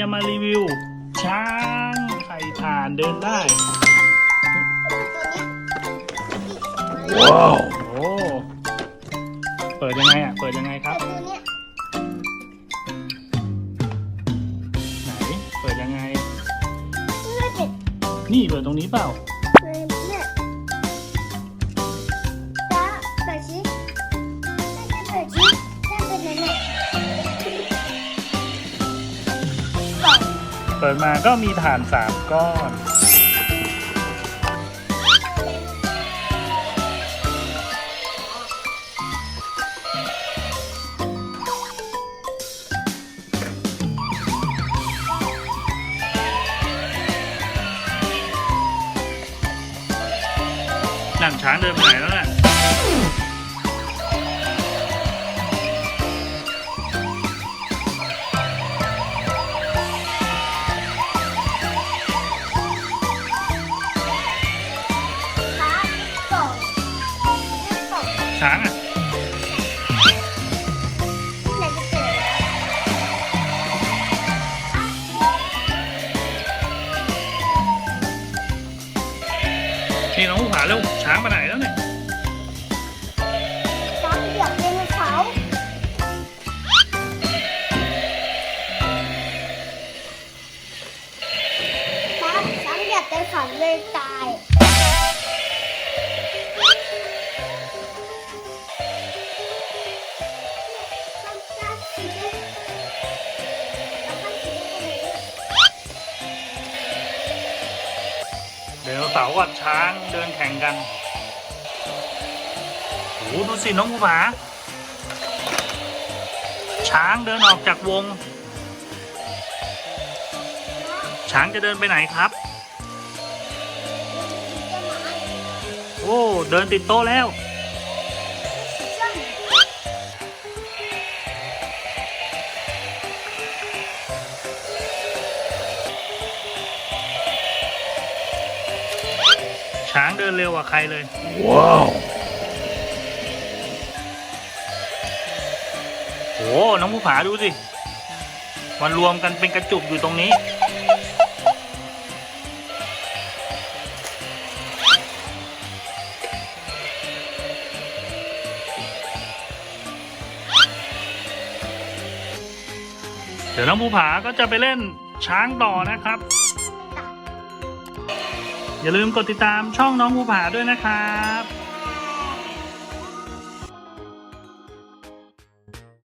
จะมารีวิว ช้างไข่ถ่านเดินได้ ว้าวโอ้เปิดยังไงอะ เปิดยังไงครับตัวเนี้ยไหน เปิดยังไงไม่เป็นนี่เปิดตรงนี้เปล่า ปิดมาก็มีถ่านสามก้อน หนังช้างเดินไปไหนแล้วน่ะ ช้างอะนี่น้องผู้ผาเร็วช้างไปไหนแล้วเนี่ยตาเหยียบไดโนเสาร์ตาช้างหยียบไดโนเสาเลยตาย เดี๋ยวเสากับช้างเดินแข่งกันโอ้ดูสิน้องผู้ผา ช้างเดินออกจากวง ช้างจะเดินไปไหนครับ โอ้ เดินติดโต๊ะแล้ว ช้างเดินเร็วกว่าใครเลย ว้าวโอ้น้องผู้ผาดูสิ มันรวมกันเป็นกระจุกอยู่ตรงนี้ เดี๋ยวน้องภูผาก็จะไปเล่นช้างต่อนะครับ อย่าลืมกดติดตามช่องน้องภูผาด้วยนะครับ